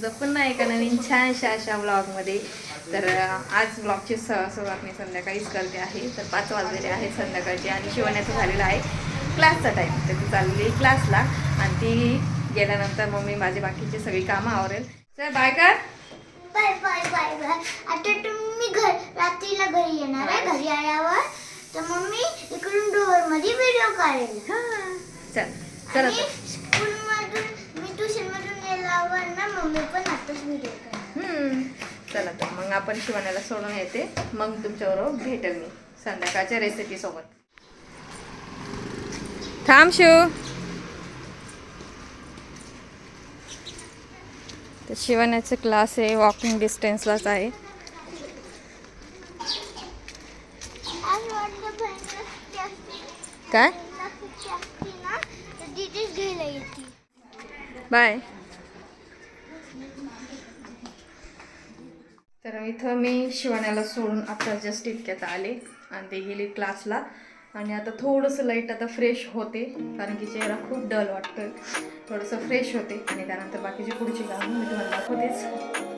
तुमचं पुन्हा एका नवीन छानशा अशा ब्लॉगमध्ये तर आज ब्लॉगची स सुरुवात मी संध्याकाळीच करते आहे. तर पाच वाजलेले आहेत संध्याकाळचे आणि शिवण्याचं झालेलं आहे क्लासचा टाईम तर ती चाललेली आहे क्लासला आणि ती गेल्यानंतर मग मी माझी बाकीची सगळी कामं आवरेल. चल बाय कर. बाय बाय बाय बाय आता तुम्ही घर रात्रीला घरी येणार आहे घरी आल्यावर. तर मम्मी इकडून डोअरमध्ये व्हिडिओ काढेल. हां. चल चल आणि आता स्कूल मधून मी ट्युशन मधून गेल्यावर ना मम्मी पण आताच व्हिडिओ काढेल हम्म. चला तर मग आपण शिवण्याला सोडून येते. मग तुमच्याबरोबर भेटेल मी संध्याकाळच्या रेसिपी सोबत. थांब शिव. तर शिवण्याचे क्लास आहे वॉकिंग डिस्टन्सलाच आहे. काय? बाय. तर इथं मी शिवण्याला सोडून आता जस्ट इतक्यात आले आणि ते गेली क्लासला आणि आता थोडंसं लाइट आता फ्रेश होते कारण की चेहरा खूप डल वाटतोय. थोडंसं फ्रेश होते आणि त्यानंतर बाकीचे पुढची कामं मी तुम्हाला दाखवतेच.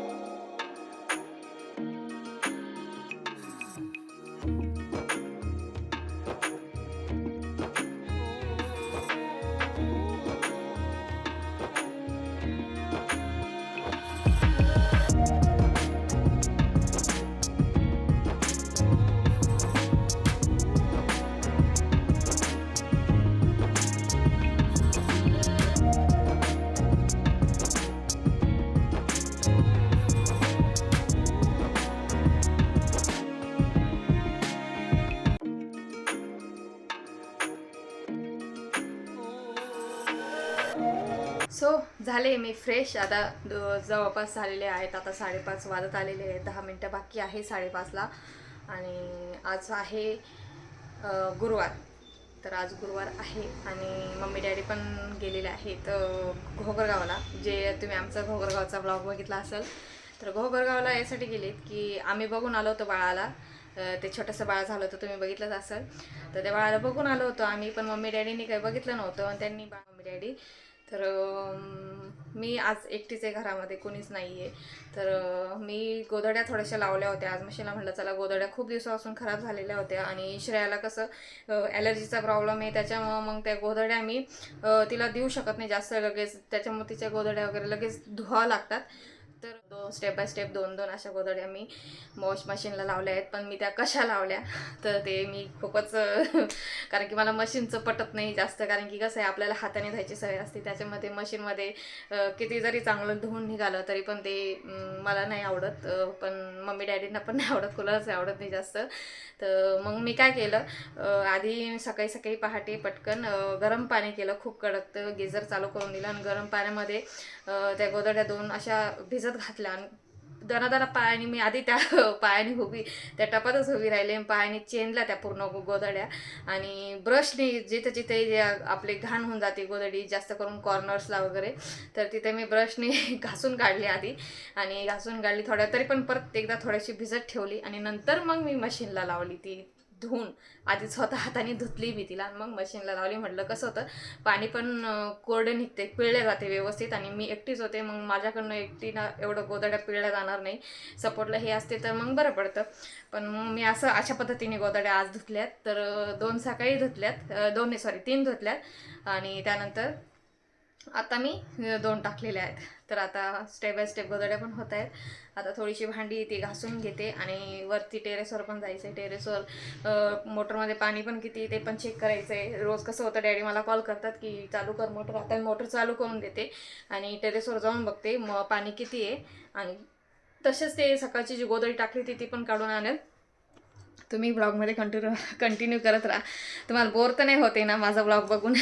झाले मी फ्रेश आता जवळपास झालेले आहेत आता साडेपाच वाजत आलेले आहेत दहा मिनटं बाकी आहे साडेपाचला. आणि आज आहे गुरुवार. तर आज गुरुवार आहे आणि मम्मी डॅडी पण गेलेले आहेत घोगरगावला. जे तुम्ही आमचा घोगरगावचा ब्लॉग बघितला असेल तर घोगरगावला यासाठी गेलेत की आम्ही बघून आलो होतो बाळाला. ते छोटंसं बाळ झालं होतं तुम्ही बघितलंच असेल. तर त्या बाळाला बघून आलो होतो आम्ही पण मम्मी डॅडीनी काही बघितलं नव्हतं. आणि त्यांनी बा मम्मी डॅडी तर मी आज एकटीच आहे घरामध्ये कोणीच नाही आहे तर मी गोधड्या थोड्याशा लावल्या होत्या. आज मशीला म्हटलं चला गोधड्या खूप दिवसापासून खराब झालेल्या होत्या आणि श्रेयाला कसं ॲलर्जीचा प्रॉब्लेम आहे त्याच्यामुळं मग त्या गोधड्या मी तिला देऊ शकत नाही जास्त लगेच. त्याच्यामुळे तिच्या गोधड्या वगैरे लगेच धुवा लागतात. तर दो स्टेप बाय स्टेप दोन दोन अशा गोदड्या मी वॉश मशीनला लावल्या आहेत. पण मी त्या कशा लावल्या? तर ते मी खूपच कारण की मला मशीनचं पटत नाही जास्त. कारण की कसं आहे आपल्याला हाताने धुवायची सवय असते. त्याच्यामध्ये मशीनमध्ये किती जरी चांगलं धुवून निघालं तरी पण ते मला नाही आवडत. पण मम्मी डॅडींना पण नाही आवडत. कुणालाच आवडत नाही जास्त. तर मग मी काय केलं आधी सकाळी सकाळी पहाटे पटकन गरम पाणी केलं. खूप कडक तर गिझर चालू करून दिलं. आणि गरम पाण्यामध्ये त्या गोदड्या दोन अशा भिजत घातला आणि दनादना पायाने मी आधी त्या पायाने उभी त्या टपातच उभी राहिले पायाने चेनला त्या पूर्ण गोदड्या गोधड्या. आणि ब्रशने जिथे जिथे जे आपले घाण होऊन जाते गोधडी जास्त करून कॉर्नर्सला वगैरे तर तिथे मी ब्रशने घासून काढली आधी. आणि घासून काढली थोड्या तरी पण परत एकदा थोडीशी भिजत ठेवली आणि नंतर मग मी मशीनला लावली ती. धुवून आधी स्वतः हाताने धुतली मी तिला आणि मग मशीनला लावली. म्हटलं कसं होतं पाणी पण कोरडे निघते पिळले जाते व्यवस्थित आणि मी एकटीच होते. मग माझ्याकडनं एकटीनं एवढं गोदड्या पिळल्या जाणार नाही. सपोर्टला हे असते तर मग बरं पडतं. पण मग मी असं अशा पद्धतीने गोदड्या आज धुतल्यात. तर दोन सकाळी धुतल्यात अं, दोन सॉरी तीन धुतल्यात. आणि त्यानंतर आता मी दोन टाकलेल्या आहेत. तर आता स्टेप बाय स्टेप गोदड्या पण होत आहेत. आता थोडीशी भांडी ती घासून घेते आणि वरती टेरेसवर पण जायचं आहे टेरेसवर मोटरमध्ये पाणी पण किती ते पण चेक करायचं आहे रोज कसं होतं डॅडी मला कॉल करतात की चालू कर मोटर आता मी मोटर चालू करून देते आणि टेरेसवर जाऊन बघते मग पाणी किती आहे. आणि तसेच ते सकाळची जी गोदडी टाकली ती ती पण काढून आणेल. तुम्ही ब्लॉगमध्ये कंटिन्यू कंटिन्यू करत राहा. तुम्हाला बोर तर नाही होते ना माझा ब्लॉग बघून.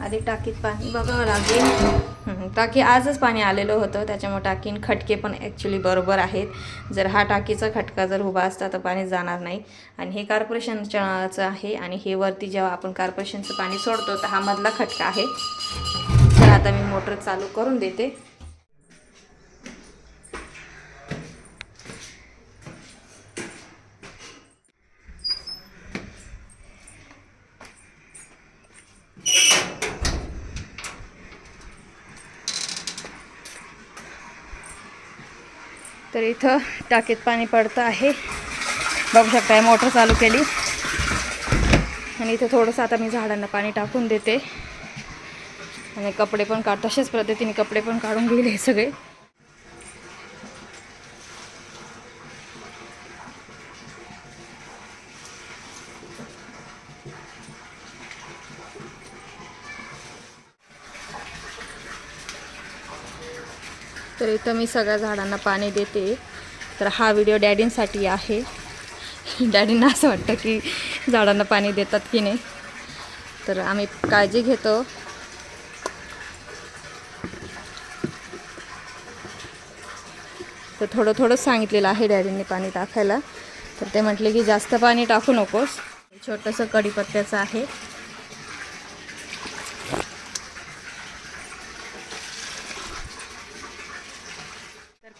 आधी टाकीत पाणी बघावं लागेल. टाकी आजच पाणी आलेलं होतं. त्याच्यामुळे टाकीन खटके पण ॲक्च्युली बरोबर आहेत. जर हा टाकीचा खटका जर उभा असता तर पाणी जाणार नाही. आणि हे कार्पोरेशनच्याचं आहे आणि हे वरती जेव्हा आपण कार्पोरेशनचं पाणी सोडतो तर हा मधला खटका आहे. तर आता मी मोटर चालू करून देते. तर इथं टाकीत पाणी पडतं आहे. बघू शकताय मोटर चालू केली. आणि इथं थोडंसं आता मी झाडांना पाणी टाकून देते. आणि कपडे पण काढ तशाच पद्धतीने कपडे पण काढून गेले सगळे. तर इथं मी सगळ्या झाडांना पाणी देते. तर हा व्हिडिओ डॅडींसाठी आहे. डॅडींना असं वाटतं की झाडांना पाणी देतात की नाही. तर आम्ही काळजी घेतो. तर थोडं थोडं सांगितलेलं आहे डॅडींनी पाणी टाकायला. तर ते म्हटले की जास्त पाणी टाकू नकोस. छोटंसं कढीपत्त्याचं आहे.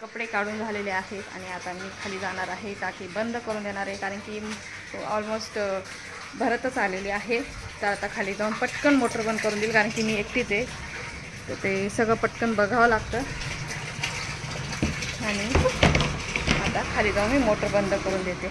कपडे काढून झालेले आहेत आणि आता मी खाली जाणार आहे टाकी बंद करून देणार आहे कारण की ऑलमोस्ट भरतच आलेली आहे. तर आता खाली जाऊन पटकन मोटर बंद करून देईल कारण की मी एकटीच आहे. तर ते सगळं पटकन बघावं लागतं. आणि आता खाली जाऊन मी मोटर बंद करून देते.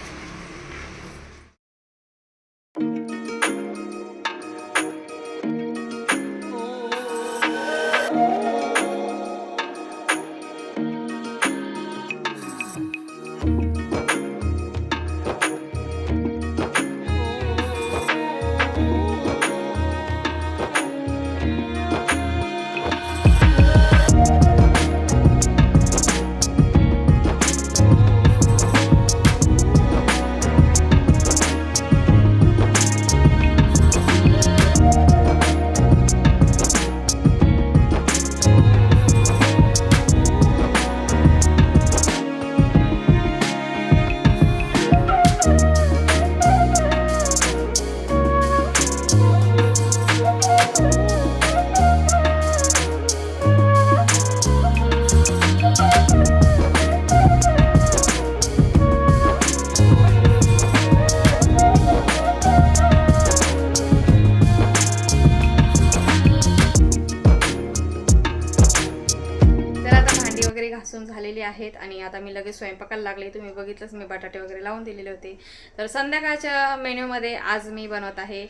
लागले. तुम्ही बघितलंच मी बटाटे वगैरे लावून दिलेले होते. तर संध्याकाळच्या मेन्यूमध्ये आज मी बनवत आहे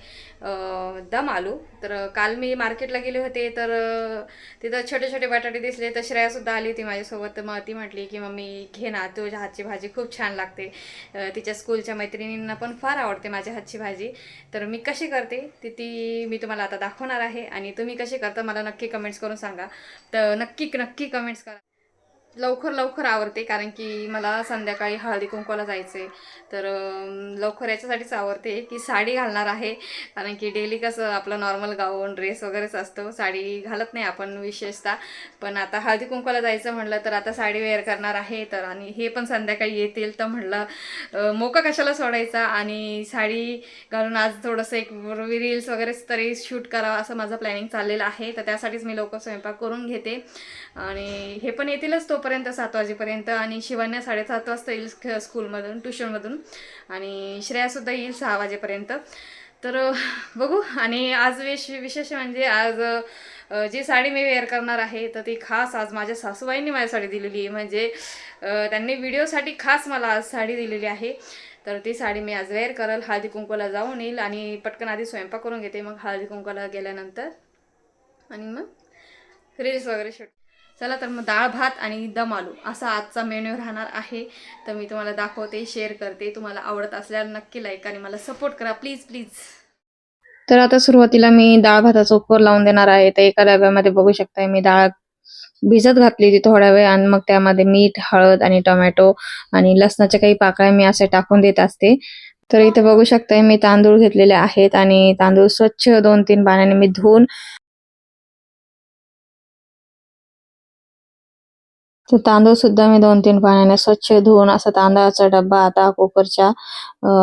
दम आलू. तर काल मी मार्केटला गेले होते तर तिथं छोटे छोटे बटाटे दिसले. तर श्रेयासुद्धा आली होती माझ्यासोबत. तर मग ती म्हटली की मम्मी घे ना तुझ्या हातची भाजी खूप छान लागते. तिच्या स्कूलच्या मैत्रिणींना पण फार आवडते माझ्या हातची भाजी. तर मी कशी करते ती ती मी तुम्हाला आता दाखवणार आहे. आणि तुम्ही कशी करता मला नक्की कमेंट्स करून सांगा. तर नक्की नक्की कमेंट्स करा. लवकर लवकर आवरते कारण की मला संध्याकाळी हळदी कुंकवाला जायचं आहे तर लवकर याच्यासाठीच आवडते की साडी घालणार आहे. कारण की डेली कसं आपलं नॉर्मल गाऊन ड्रेस वगैरेच असतो. साडी घालत नाही आपण विशेषतः. पण आता हळदी कुंकवाला जायचं म्हटलं तर आता साडी वेअर करणार आहे. तर आणि हे पण संध्याकाळी येतील तर म्हणलं मोका कशाला सोडायचा? आणि साडी घालून आज थोडंसं एक रील्स वगैरेच तरी शूट करावं असं माझं प्लॅनिंग चाललेलं आहे. तर त्यासाठीच मी लवकर स्वयंपाक करून घेते. आणि हे पण येतीलच तो तोपर्यंत सात वाजेपर्यंत आणि शिवान्या साडेसात वाजता येईल स्कूलमधून ट्युशनमधून. आणि श्रेयासुद्धा येईल सहा वाजेपर्यंत. तर बघू. आणि आज विश विशेष म्हणजे आज जी साडी मी वेअर करणार आहे तर ती खास आज माझ्या सासूबाईंनी माझ्यासाठी दिलेली आहे. म्हणजे त्यांनी व्हिडिओसाठी खास मला आज साडी दिलेली आहे. तर ती साडी मी आज वेअर करेल. हळदी कुंकूला जाऊन येईल आणि पटकन आधी स्वयंपाक करून घेते. मग हळदी कुंकूला गेल्यानंतर. आणि मग रील्स वगैरे शूट चला तर मग डाळ भात आणि दम आलू असा आजचा मेन्यू राहणार आहे. तर मी तुम्हाला दाखवते शेअर करते. तुम्हाला आवडत असल्यावर नक्की लाईक आणि मला सपोर्ट करा. प्लीज प्लीज तर आता सुरुवातीला मी डाळ भाताचा उकर लावून देणार आहे. तर एका डब्यामध्ये बघू शकताय मी डाळ भिजत घातली होती थोड्या वेळ आणि मग त्यामध्ये मीठ हळद आणि टोमॅटो आणि लसणाच्या काही पाकळ्या मी असे टाकून देत असते. तर इथे बघू शकताय मी तांदूळ घेतलेले आहेत आणि तांदूळ स्वच्छ दोन तीन पाण्याने मी धुवून तर तांदूळ सुद्धा मी दोन तीन पाण्याने स्वच्छ धुवून असा तांदळाचा डब्बा आता कुकरच्या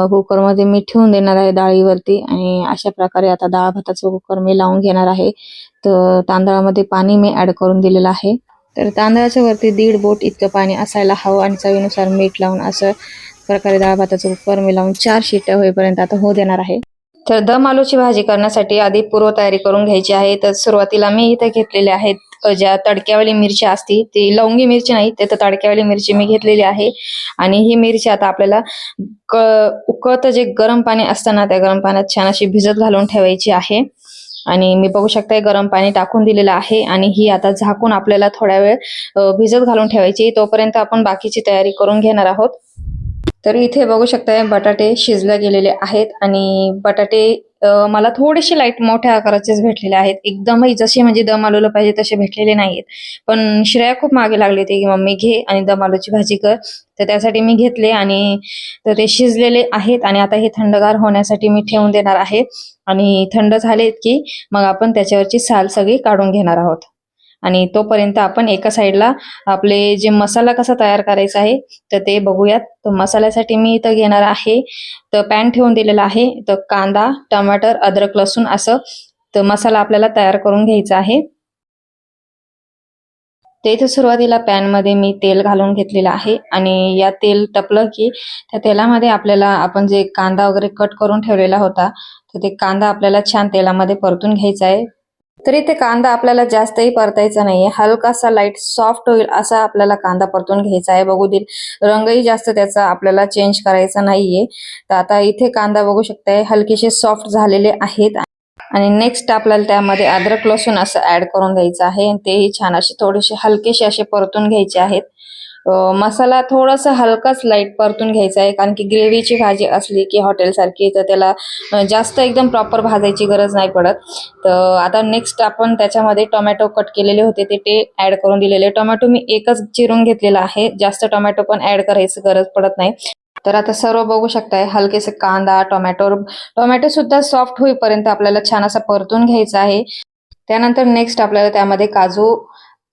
कुकरमध्ये मी ठेवून देणार आहे डाळीवरती आणि अशा प्रकारे आता डाळ भाताचा कुकर मी लावून घेणार आहे. तर तांदळामध्ये पाणी मी ऍड करून दिलेलं आहे. तर तांदळाच्या वरती दीड बोट इतकं पाणी असायला हवं आणि चवीनुसार मीठ लावून असं प्रकारे डाळ भाताचं कुकर मी लावून चार शिट्या होईपर्यंत आता होऊ देणार आहे. तर दम आलूची भाजी करण्यासाठी आधी पूर्वतयारी करून घ्यायची आहे. तर सुरुवातीला मी इथे घेतलेले आहेत ज्या तडक्यावाली मिरची असती ती लवंगी मिरची नाही ते तर तडक्यावाली मिरची मी घेतलेली आहे. आणि ही मिरची आता आपल्याला क उकळतं जे गरम पाणी असतं ना त्या गरम पाण्यात छान अशी भिजत घालून ठेवायची आहे. आणि मी बघू शकते गरम पाणी टाकून दिलेलं आहे. आणि ही आता झाकून आपल्याला थोड्या वेळ भिजत घालून ठेवायची. तोपर्यंत आपण बाकीची तयारी करून घेणार आहोत. तर इथे बघू शकताय बटाटे शिजले गेलेले आहेत आणि बटाटे मला थोडेसे लाइट मोठ्या आकाराचेच भेटलेले आहेत. एकदमही जसे म्हणजे दम आलूला पाहिजे तसे भेटलेले नाहीत पण श्रेया खूप मागे लागली होती की मम्मी घे आणि दम आलूची भाजी कर. तर त्यासाठी मी घेतले आणि तर ते शिजलेले आहेत आणि आता हे थंडगार होण्यासाठी मी ठेवून देणार आहे. आणि थंड झालेत की मग आपण त्याच्यावरची साल सगळी काढून घेणार आहोत. आणि तोपर्यंत आपण एका साईडला आपले जे मसाला कसा तयार करायचा आहे तर ते बघूयात. तर मसाल्यासाठी मी इथं घेणार आहे तर पॅन ठेवून दिलेला आहे तर कांदा टमाटर अद्रक लसूण असं तर मसाला आपल्याला तयार करून घ्यायचा आहे. ते इथे सुरुवातीला पॅनमध्ये मी तेल घालून घेतलेलं आहे आणि या तेल टपलं की त्या तेलामध्ये आपल्याला आपण जे कांदा वगैरे कट करून ठेवलेला होता तर ते कांदा आपल्याला छान तेलामध्ये परतून घ्यायचा आहे. तरी ते कांदा आपल्याला जास्तही परतायचा नाहीये. हलकासा लाइट सॉफ्ट होईल असा आपल्याला कांदा परतून घ्यायचा आहे. बघू देईल रंगही जास्त त्याचा आपल्याला चेंज करायचा नाहीये. तर आता इथे कांदा बघू शकताय हलकेसे सॉफ्ट झालेले आहेत. आणि नेक्स्ट आपल्याला त्यामध्ये अद्रक लसूण असं ऍड करून घ्यायचं आहे. आणि तेही छान असे थोडेसे हलकेसे असे परतून घ्यायचे आहेत. मसाला थोडासा हलकाच लाइट परतून घ्यायचा आहे. कारण की ग्रेव्हीची भाजी असली की हॉटेल सारखी तर त्याला जास्त एकदम प्रॉपर भाजायची गरज नाही पडत. तर आता नेक्स्ट आपण त्याच्यामध्ये टोमॅटो कट केलेले होते ते ते ऍड करून दिलेले. टोमॅटो मी एकच चिरून घेतलेला आहे. जास्त टोमॅटो पण ऍड करायची गरज पडत नाही. तर आता सर्व बघू शकताय हलकेसे कांदा टोमॅटो टोमॅटो सुद्धा सॉफ्ट होईपर्यंत आपल्याला छान असा परतून घ्यायचा आहे. त्यानंतर नेक्स्ट आपल्याला त्यामध्ये काजू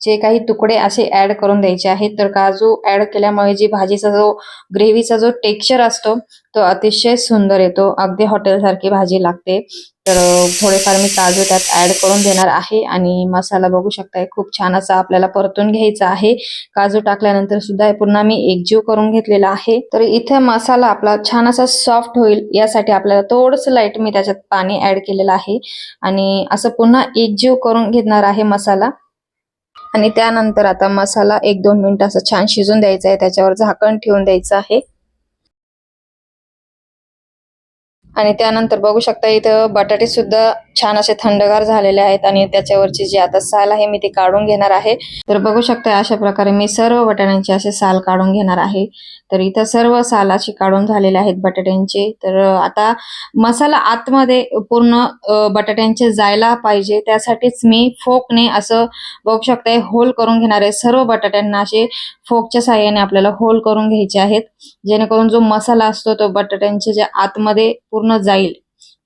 जे काही तुकडे असे ऍड करून द्यायचे आहेत तर काजू ऍड केल्यामुळे जी भाजीचा जो ग्रेव्हीचा जो टेक्स्चर असतो तो अतिशय सुंदर येतो. अगदी हॉटेल सारखी भाजी लागते. तर थोडेफार मी काजू त्यात ऍड करून देणार आहे आणि मसाला बघू शकताय खूप छान असा आपल्याला परतून घ्यायचा आहे. काजू टाकल्यानंतर सुद्धा पुन्हा मी एकजीव करून घेतलेला आहे. तर इथे मसाला आपला छान असा सॉफ्ट होईल यासाठी आपल्याला थोडस लाइट मी त्याच्यात पाणी ऍड केलेलं आहे. आणि असं पुन्हा एकजीव करून घेणार आहे मसाला. आणि त्यानंतर आता मसाला एक दोन मिनिट असं छान शिजून द्यायचा आहे. त्याच्यावर झाकण ठेवून द्यायचं आहे. आणि त्यानंतर बघू शकता इथं बटाटे सुद्धा छान असे थंडगार झालेले आहेत आणि त्याच्यावरची जी आता साल आहे मी ती काढून घेणार आहे. तर बघू शकता अशा प्रकारे मी सर्व बटाट्यांचे असे साल काढून घेणार आहे. तर इथं सर्व साल अशी काढून झालेले आहेत बटाट्यांचे. तर आता मसाला आतमध्ये पूर्ण बटाट्यांचे जायला पाहिजे. त्यासाठीच मी फोकने असं बघू शकताय होल करून घेणार आहे. सर्व बटाट्यांना असे फोकच्या साह्याने आपल्याला होल करून घ्यायचे आहेत. जेणेकरून जो मसाला असतो तो बटाट्यांच्या ज्या आतमध्ये पूर्ण जाईल.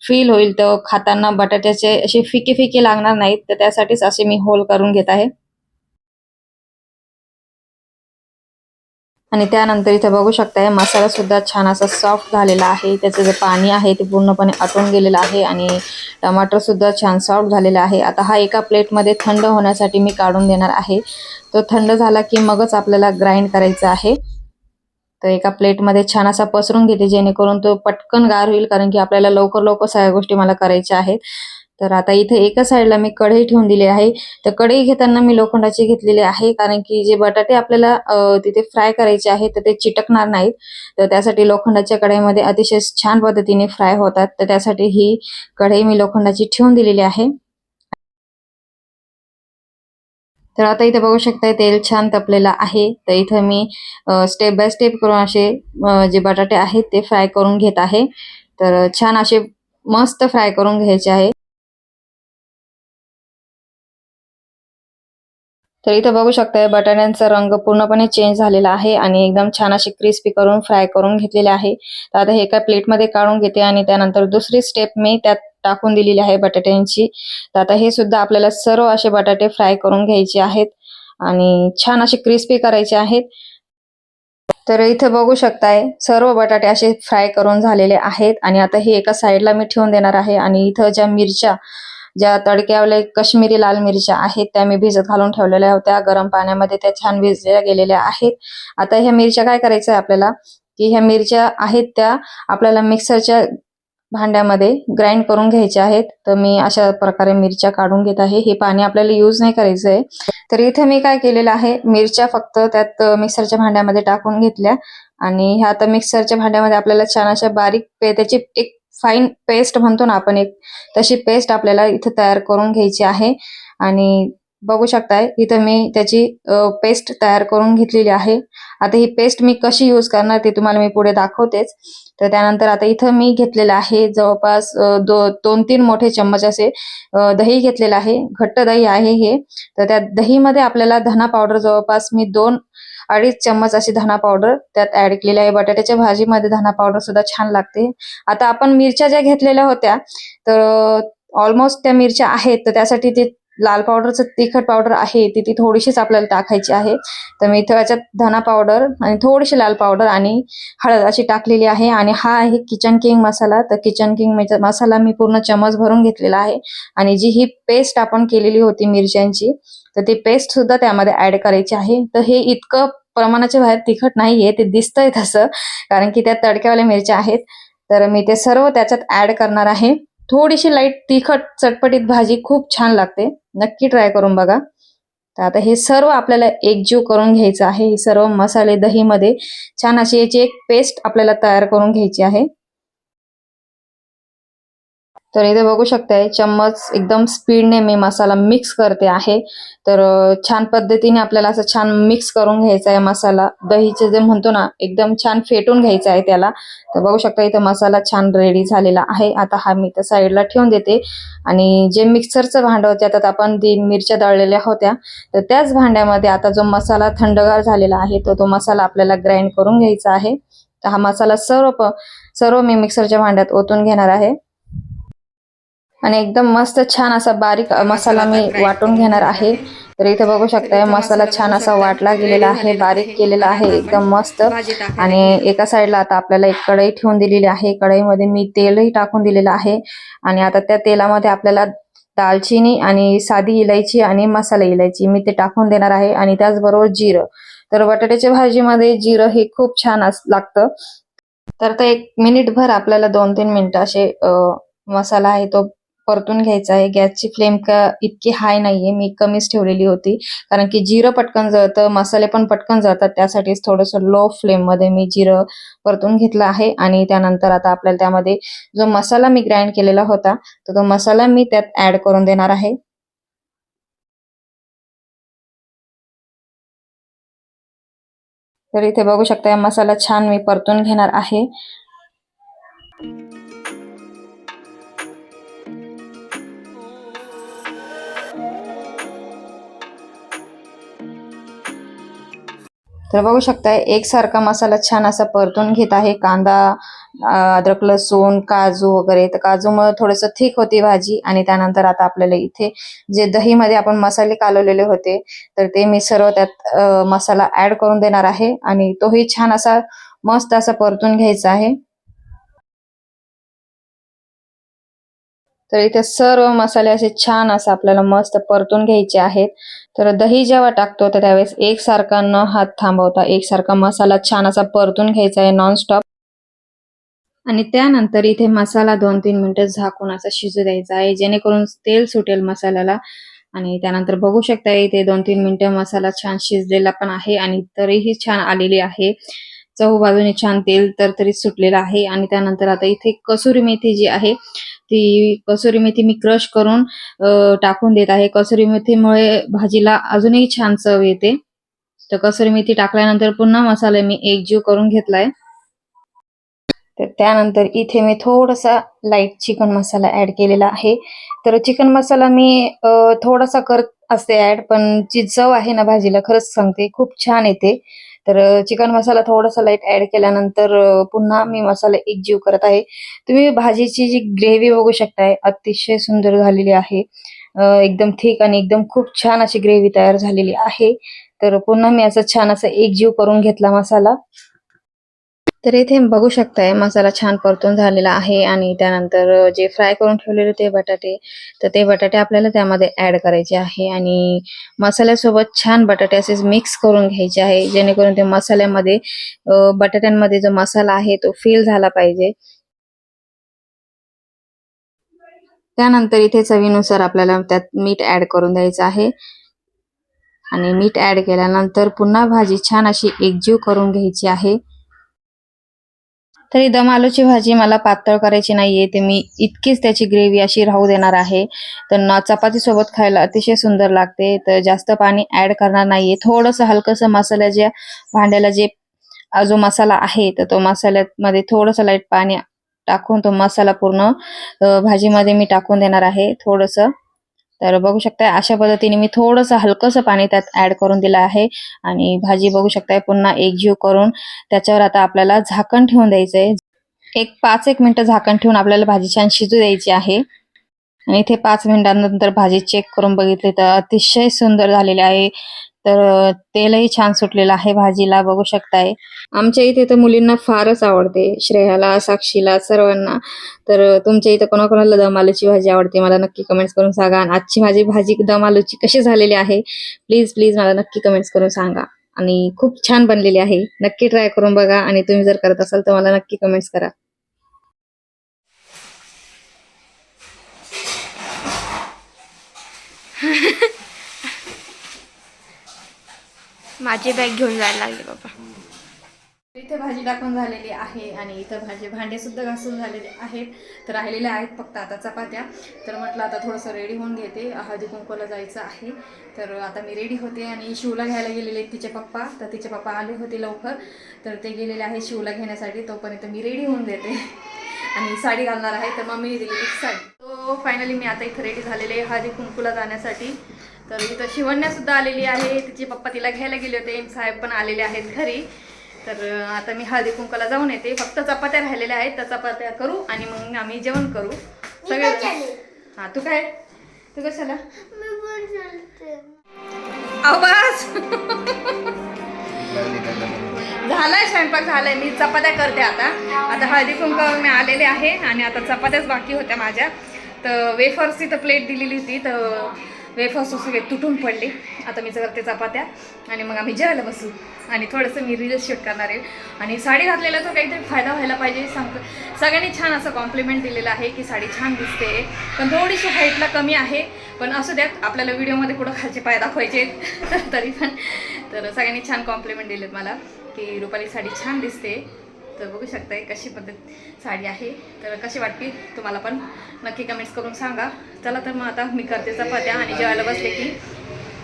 फील होईल तर खाताना बटाट्याचे असे फिके फिके लागणार नाहीत तर त्यासाठीच असे मी होल करून घेत आहे. आणि त्यानंतर इथे बघू शकताय मसाला सुद्धा छान असा सॉफ्ट झालेला आहे. त्याचं जे पाणी आहे ते पूर्णपणे आटून गेलेलं आहे आणि टमाटर सुद्धा छान सॉफ्ट झालेला आहे. आता हा एका प्लेटमध्ये थंड होण्यासाठी मी काढून देणार आहे. तो थंड झाला की मगच आपल्याला ग्राइंड करायचा आहे. तर एका प्लेटमध्ये छान असा पसरून घेते जेणेकरून तो पटकन गार होईल कारण की आपल्याला लवकर लवकर सगळ्या गोष्टी मला करायच्या आहेत. तर आता इथे एका साईडला मी कढई ठेवून दिली आहे. तर कढई घेताना मी लोखंडाची घेतलेली आहे कारण की जे बटाटे आपल्याला तिथे फ्राय करायचे आहेत तर ते चिटकणार नाहीत. तर त्यासाठी लोखंडाच्या कढईमध्ये अतिशय छान पद्धतीने फ्राय होतात. तर त्यासाठी ही कढई मी लोखंडाची ठेवून दिलेली आहे. तर आता इथे बघू शकताय तेल छान तपलेलं आहे. तर इथं मी स्टेप बाय स्टेप करून असे जे बटाटे आहेत ते फ्राय करून घेत आहे. तर छान असे मस्त फ्राय करून घ्यायचे आहे. तर इथं बघू शकताय बटाट्यांचा रंग पूर्णपणे चेंज झालेला आहे आणि एकदम छान असे क्रिस्पी करून फ्राय करून घेतलेले आहे. तर आता हे एका प्लेटमध्ये काढून घेते आणि त्यानंतर दुसरी स्टेप मी त्यात टाकून दिलेली आहे बटाट्यांची. तर आता हे सुद्धा आपल्याला सर्व असे बटाटे फ्राय करून घ्यायचे आहेत आणि छान असे क्रिस्पी करायचे आहेत. तर इथे बघू शकताय सर्व बटाटे असे फ्राय करून झालेले आहेत आणि आता हे एका साईडला मी ठेवून देणार आहे आणि इथं ज्या मिरच्या ज्या तडक्यावल्या कश्मीरी लाल मिरच्या आहेत त्या मी भिजत घालून ठेवलेल्या होत्या. गरम पाण्यामध्ये त्या छान भिजल्या गेलेल्या आहेत. आता ह्या मिरच्या काय करायचं आहे आपल्याला? की ह्या मिरच्या आहेत त्या आपल्याला मिक्सरच्या भांड्यामध्ये ग्राइंड करून घ्यायचे आहेत. तर मी अशा प्रकारे मिरच्या काढून घेत आहे. हे पाणी आपल्याला यूज नाही करायचं आहे. तर इथे मी काय केलेलं आहे? मिरच्या फक्त त्यात मिक्सरच्या भांड्यामध्ये टाकून घेतल्या. आणि ह्या आता मिक्सरच्या भांड्यामध्ये आपल्याला छान अशा बारीक पे त्याची एक फाईन पेस्ट म्हणतो ना आपण एक तशी पेस्ट आपल्याला इथे तयार करून घ्यायची आहे. आणि बघू शकताय. इथं मी त्याची पेस्ट तयार करून घेतलेली आहे. आता ही पेस्ट मी कशी यूज करणार ते तुम्हाला मी पुढे दाखवतेच. तर त्यानंतर आता इथं मी घेतलेलं आहे जवळपास दो दोन तीन मोठे चम्मच असे दही घेतलेलं आहे. घट्ट दही आहे हे. तर त्या दहीमध्ये आपल्याला धना पावडर जवळपास मी दोन अडीच चम्मच अशी धना पावडर त्यात ऍड केलेली आहे. बटाट्याच्या भाजीमध्ये धना पावडर सुद्धा छान लागते. आता आपण मिरच्या ज्या घेतलेल्या होत्या तर ऑलमोस्ट त्या मिरच्या आहेत. तर त्यासाठी ते लाल पावडरचं तिखट पावडर आहे ती ती थोडीशीच आपल्याला टाकायची आहे. तर मी इथं याच्यात धना पावडर आणि थोडीशी लाल पावडर आणि हळद अशी टाकलेली आहे. आणि हा आहे किचन किंग मसाला. तर किचन किंग मसाला मी पूर्ण चमच भरून घेतलेला आहे. आणि जी ही पेस्ट आपण केलेली होती मिरच्यांची तर ती पेस्ट सुद्धा त्यामध्ये ऍड करायची आहे. तर हे इतकं प्रमाणाच्या बाहेर तिखट नाहीये ते दिसतंय तसं कारण की त्यात तडक्यावाल्या मिरच्या आहेत. तर मी ते सर्व त्याच्यात ऍड करणार आहे. थोडीशी लाइट तिखट चटपटीत भाजी खूप छान लागते. नक्की ट्राय करून बघा. तर आता हे सर्व आपल्याला एकजीव करून घ्यायचं आहे. हे सर्व मसाले दहीमध्ये छान अशी याची एक पेस्ट आपल्याला तयार करून घ्यायची आहे. तर इथे बघू शकताय चम्मच एकदम स्पीडने मी मसाला मिक्स करते आहे. तर छान पद्धतीने आपल्याला असं छान मिक्स करून घ्यायचा आहे मसाला. दहीचे जे म्हणतो ना एकदम छान फेटून घ्यायचं आहे त्याला. तर बघू शकता इथं मसाला छान रेडी झालेला आहे. आता हा मी तर साईडला ठेवून देते. आणि जे मिक्सरचं भांडं होतं त्यात आपण ती मिरच्या दळलेल्या होत्या तर त्याच भांड्यामध्ये आता जो मसाला थंडगार झालेला आहे तो तो मसाला आपल्याला ग्राइंड करून घ्यायचा आहे. तर हा मसाला सर्व सर्व मी मिक्सरच्या भांड्यात ओतून घेणार आहे. आणि एकदम मस्त छान असा बारीक मसाला मी वाटून घेणार आहे. तर इथे बघू शकताय मसाला छान असा वाटला गेलेला आहे बारीक केलेला आहे एकदम मस्त. आणि एका साईडला आता आपल्याला एक कढई ठेवून दिलेली आहे. कढईमध्ये मी तेलही टाकून दिलेलं आहे. आणि आता त्या तेलामध्ये आपल्याला दालचिनी आणि साधी इलायची आणि मसाला इलायची मी ते टाकून देणार आहे. आणि त्याचबरोबर जिरं. तर बटाट्याच्या भाजीमध्ये जिरं हे खूप छान अस लागतं. तर आता एक मिनिटभर आपल्याला दोन तीन मिनिटं असे अ, मसाला आहे तो परतून घ्यायचा आहे. गॅसची फ्लेम का इतकी हाय नाहीये. मी कमीच ठेवलेली होती. कारण की जिरं पटकन जळतं मसाले पण पटकन जळतात. त्यासाठीच थोडंसं लो फ्लेममध्ये मी जिरं परतून घेतलं आहे. आणि त्यानंतर आता आपल्याला त्यामध्ये जो मसाला मी ग्राइंड केलेला होता तर तो मसाला मी त्यात ऍड करून देणार आहे. तर इथे बघू शकता मसाला छान मी परतून घेणार आहे. तर बघू शकताय एकसारखा मसाला छान असा परतून घेत आहे. कांदा अद्रक लसूण काजू वगैरे. तर काजूमुळे थोडंसं थिक होती भाजी आणि त्यानंतर आता आपल्याला इथे जे दहीमध्ये आपण मसाले कालवलेले होते तर ते मी सर्व त्यात मसाला ऍड करून देणार आहे आणि तोही छान असा मस्त असा परतून घ्यायचा आहे. तर इथे सर्व मसाले असे छान असं आपल्याला मस्त परतून घ्यायचे आहेत. तर दही जेव्हा टाकतो तर त्यावेळेस एकसारखा न हात थांबवता एकसारखा मसाला छान असा परतून घ्यायचा आहे नॉनस्टॉप आणि त्यानंतर इथे मसाला दोन तीन मिनिटं झाकून असा शिजू द्यायचा आहे जेणेकरून तेल सुटेल मसाल्याला. आणि त्यानंतर बघू शकता इथे दोन तीन मिनिटं मसाला छान शिजलेला पण आहे आणि तरीही छान आलेली आहे. चहू बाजूने छान तेल तर तरी सुटलेलं आहे. आणि त्यानंतर आता इथे कसुरी मेथी जी आहे ती कसुरी मेथी मी क्रश करून अ, टाकून देत आहे. कसुरी मेथीमुळे भाजीला अजूनही छान चव येते. तर कसुरी मेथी टाकल्यानंतर पुन्हा मसाला मी एकजीव करून घेतलाय. तर त्यानंतर इथे मी थोडासा लाइट चिकन मसाला ऍड केलेला आहे. तर चिकन मसाला मी अ, थोडासा करत असते ऍड पण जी चव आहे ना भाजीला खरंच सांगते खूप छान येते. तर चिकन मसाला थोडासा लाइट ऍड केल्यानंतर पुन्हा मी मसाला एक जीव करत आहे. तुम्ही भाजीची जी ग्रेव्ही बघू शकताय अतिशय सुंदर झालेली आहे. एकदम थिक आणि एकदम खूप छान अशी ग्रेव्ही तयार झालेली आहे. तर पुन्हा मी असं छान असं एकजीव करून घेतला मसाला. तर इथे बघू शकताय मसाला छान परतून झालेला आहे आणि त्यानंतर जे फ्राय करून ठेवलेले ते बटाटे तर ते बटाटे आपल्याला त्यामध्ये ऍड करायचे आहे आणि मसाल्यासोबत छान बटाटे असे मिक्स करून घ्यायचे आहे जेणेकरून ते मसाल्यामध्ये बटाट्यांमध्ये जो मसाला आहे तो फील झाला पाहिजे. त्यानंतर इथे चवीनुसार आपल्याला त्यात मीठ ऍड करून द्यायचं आहे. आणि मीठ ऍड केल्यानंतर पुन्हा भाजी छान अशी एकजीव करून घ्यायची आहे. तरी दम आलूची भाजी मला पातळ करायची नाहीये. ते मी इतकीच त्याची ग्रेव्ही अशी राहू देणार आहे. तर चपाती सोबत खायला अतिशय सुंदर लागते. तर जास्त पाणी ऍड करणार नाहीये. थोडस हलकंसं मसाल्याच्या भांड्याला जे जो मसाला आहे तर तो मसाल्यामध्ये थोडस लाइट पाणी टाकून तो मसाला पूर्ण भाजीमध्ये मी टाकून देणार आहे. थोडस तर बघू शकताय अशा पद्धतीने मी थोडस हलकसं पाणी त्यात ऍड करून दिलं आहे. आणि भाजी बघू शकताय पुन्हा एकजीव करून त्याच्यावर आता आपल्याला झाकण ठेवून द्यायचंय. एक पाच एक मिनिटं झाकण ठेवून आपल्याला भाजी छान शिजू द्यायची आहे. आणि इथे पाच मिनिटांनंतर भाजी चेक करून बघितली तर अतिशय सुंदर झालेली आहे. तर तेलही छान सुटलेलं आहे. भाजीला बघू शकताय. आमच्या इथे तर मुलींना फारच आवडते. श्रेयाला साक्षीला सर्वांना. तर तुमच्या इथं कोणाकोणाला दम आलूची भाजी आवडते? मला नक्की कमेंट्स करून सांगा. आणि आजची माझी भाजी दम आलूची कशी झालेली आहे? प्लीज प्लीज मला नक्की कमेंट्स करून सांगा. आणि खूप छान बनलेली आहे. नक्की ट्राय करून बघा. आणि तुम्ही जर करत असाल तर मला नक्की कमेंट्स करा. माझी बॅग घेऊन जायला लागली बाबा. इथे भाजी टाकून झालेली आहे आणि इथं भाजी भांडे सुद्धा घासून झालेले आहेत. तर राहिलेले आहेत फक्त आता चपात्या. तर म्हटलं आता थोडंसं रेडी होऊन घेते. हळदी कुंकूला जायचं आहे. तर आता मी रेडी होते आणि शिवला घ्यायला गेलेले तिचे पप्पा. तर तिचे पप्पा आले होते लवकर. तर ते गेलेले आहेत शिवला घेण्यासाठी. तोपर्यंत मी रेडी होऊन देते. आणि साडी घालणार आहे. तर मम्मीने दिलेली साडी. तो फायनली मी आता इथं रेडी झालेले आहे. हळदी कुंकूला जाण्यासाठी. तर इथं शिवण्या सुद्धा आलेली आहे. तिचे पप्पा तिला घ्यायला गेले होते. एम साहेब पण आलेले आहेत घरी. तर आता मी हळदी कुंकाला जाऊन येते. फक्त चपात्या राहिलेल्या आहेत. त्या चपात्या करू आणि मग आम्ही जेवण करू. सगळे हा तू काय? तू कशाला? मी पण चालते आवाज! झालाय स्वयंपाक झालाय. मी चपात्या करते आता. आता हळदी कुंकावर मी आलेले आहे आणि आता चपात्याच बाकी होत्या माझ्या. तर वेफर्सची तर प्लेट दिलेली होती. तर वेफर्स सगळे तुटून पडले. आता मी करते चपात्या आणि मग आम्ही जेवायला बसू. आणि थोडंसं मी रील्स शूट करणार आहे. आणि साडी घातलेला तर काहीतरी फायदा व्हायला पाहिजे. सांग सगळ्यांनी छान असं कॉम्प्लिमेंट दिलेलं आहे की साडी छान दिसते. पण थोडीशी हाईटला कमी आहे. पण असू द्यात आपल्याला व्हिडिओमध्ये कुठं खालचे पाय दाखवायचे तरी पण. तर सगळ्यांनी छान कॉम्प्लिमेंट दिलेत मला की रुपाली साडी छान दिसते. तर बघू शकताय कशी पद्धत साडी आहे. तर कशी वाटली तुम्हाला पण नक्की कमेंट्स करून सांगा. चला तर मग आता मी करते चपात्या आणि जेवायला बसले की.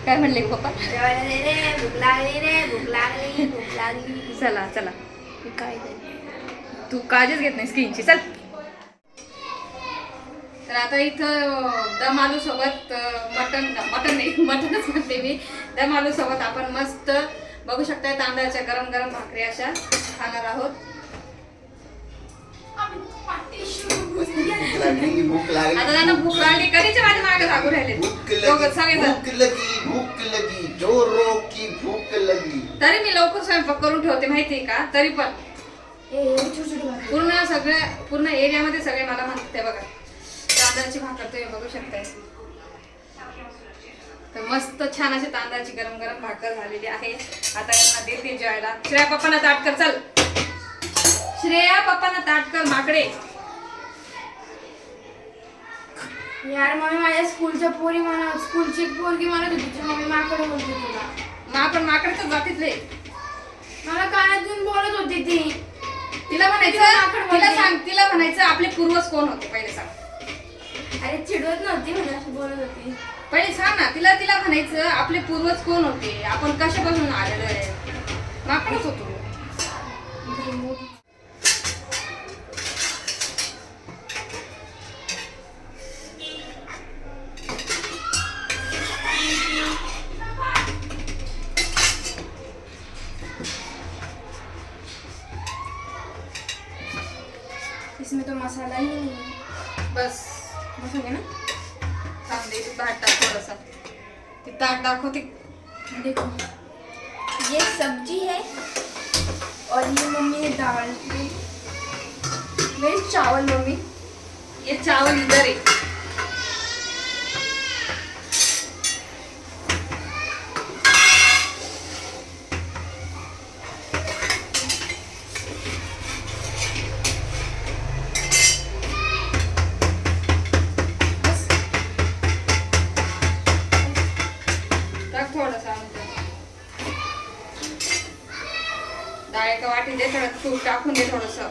काय म्हणले पप्पा? रे रे चला चला. काय तू काळजीच घेत नाही स्किनची. चल. तर आता इथं दम आलू सोबत मटन मटन नाही मटनच म्हणते मी. दम आलू सोबत आपण मस्त बघू शकताय तांदळाच्या गरम गरम भाकरी अशा खाणार आहोत. लागली भूक लागली. आता त्यांना भूक लागली माझ्या मागे लागू राहिले? भूक दोघं लगी सगळेजण भूक लगी भूक लगी जोरों की भूक लगी. तरी मी लवकर स्वयंपाक करून ठेवते माहितीये का? तरी पण. पूर्ण सगळ्या पूर्ण एरियामध्ये सगळे मला म्हणतात ते बघा तांदळाची भाकर तुम्ही बघू शकताय. तर मस्त छान अशी तांदळाची गरम गरम भाकर झालेली आहे. आता यांना देते जेवायला. श्रेया पप्पांना ताट कर चल. श्रेया पप्पांना ताट कर माकडे. यार मम्मी माझ्या स्कूलच्या पोरी म्हणा स्कूलची पोरगी म्हणत होती तिची मम्मी माकडे बोलते तुला. मग आपण माकडेच जातीतले मला कानातून बोलत होती ती. तिला माकड म्हणायचं. तिला सांग तिला म्हणायचं आपले पूर्वज कोण होते पहिले सांग. अरे चिडवत नव्हती म्हणजे बोलत होती. पहिले सांग ना तिला तिला म्हणायचं आपले पूर्वज कोण होते आपण कशापासून आलेलो आहे? माकडच होतो. तूप टाकून दे थोडंसं.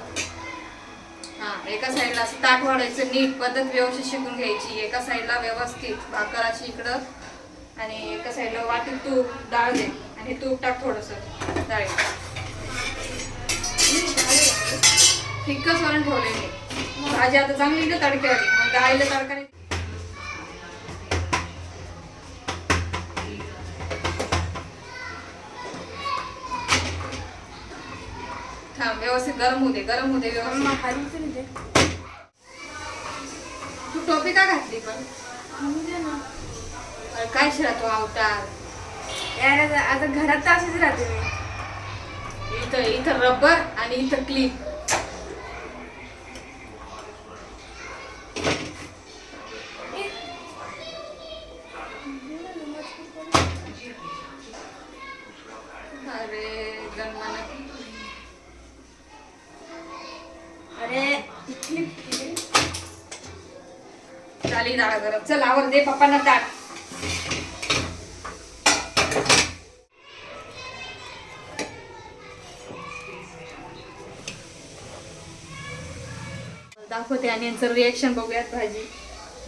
हा एका साईडला असं ताट वाढायचं नीट पद्धत व्यवस्थित शिकून घ्यायची. एका साईडला व्यवस्थित भाकर अशी इकडं आणि एका साईडला वाटी तूप डाळ दे. आणि तूप टाक थोडंसं डाळी. फिक्कच वरण ठेवले मी. भाजी आता चांगली इकडे तडके आली. मग डाळीला तडका व्यवस्थित गरम दे गरम दे व्यवस्थित. तू टोपी का घातली पण? काय शिरा तो अवतार? यार आता घरात तर अशीच राहते मी. इथं इथं रबर आणि इथं क्लिप दे पप्पांना ताट. दाखवते आणि यांचं रिॲक्शन बघूयात भाजी.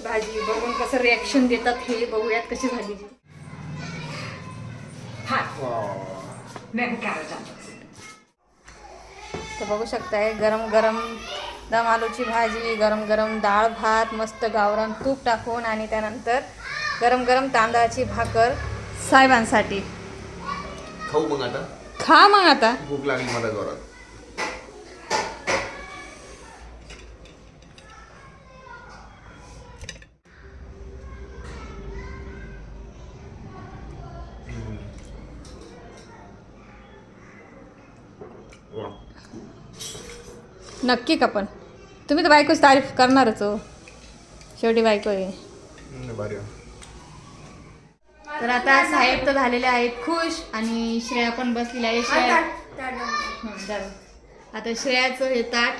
भाजी बघून कसं रिॲक्शन देतात हे बघूयात कशी झाली. ती तर बघू शकताय गरम गरम दम आलूची भाजी गरम गरम डाळ भात मस्त गावरान तूप टाकून आणि त्यानंतर गरम गरम तांदळाची भाकर साहेबांसाठी. खाऊ मग आता. खा मग आता. भूक लागली मला जोरात. नक्की का पण? तुम्ही तर बायकोची तारीफ करणारच हो. शेवटी बायको आहे. तर आता साहेब तर झालेले आहेत खुश आणि श्रेया पण बसलेली आहे. श्रेया हं, जाऊ. आता श्रेयाचं हे ताट.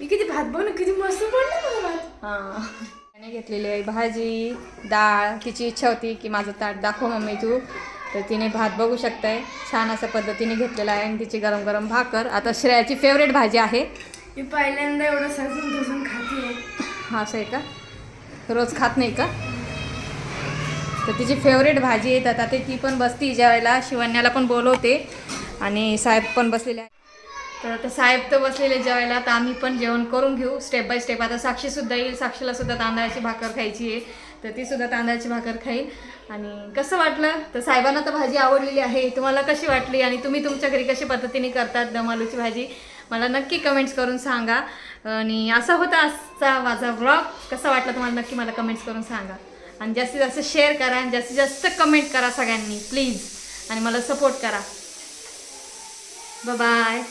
मी किती भात बघ ना किती मस्त भात. हां. त्याने घेतलेली आहे भाजी डाळ. तिची इच्छा होती की माझं ताट दाखव मम्मी तू. तर तिने भात बघू शकताय. छान अशा पद्धतीने घेतलेला आहे आणि तिची गरम गरम भाकर. आता श्रेयाची फेवरेट भाजी आहे. मी पहिल्यांदा एवढं सजून धुसून खाते हा असं आहे का? रोज खात नाही का? तर तिची फेवरेट भाजी येतात आता ती पण बसती जेवायला. शिवण्याला पण बोलवते आणि साहेब पण बसलेले आहे तर आता साहेब तर बसलेले जेवायला तर आम्ही पण जेवण करून घेऊ स्टेप बाय स्टेप आता साक्षीसुद्धा येईल. साक्षीला सुद्धा तांदळाची भाकर खायची आहे. तर ती सुद्धा तांदळाची भाकर खाईल. आणि कसं वाटलं? तर साहेबांना तर भाजी आवडलेली आहे. तुम्हाला कशी वाटली? आणि तुम्ही तुमच्या घरी कशी पद्धतीने करतात? दम आलूची भाजी? मला नक्की कमेंट्स करून सांगा. आणि असा होता आजचा माझा ब्लॉग कसा वाटला तुम्हाला नक्की मला कमेंट्स करून सांगा. आणि जास्तीत जास्त शेअर करा आणि जास्तीत जास्त कमेंट करा सगळ्यांनी प्लीज आणि मला सपोर्ट करा. बाय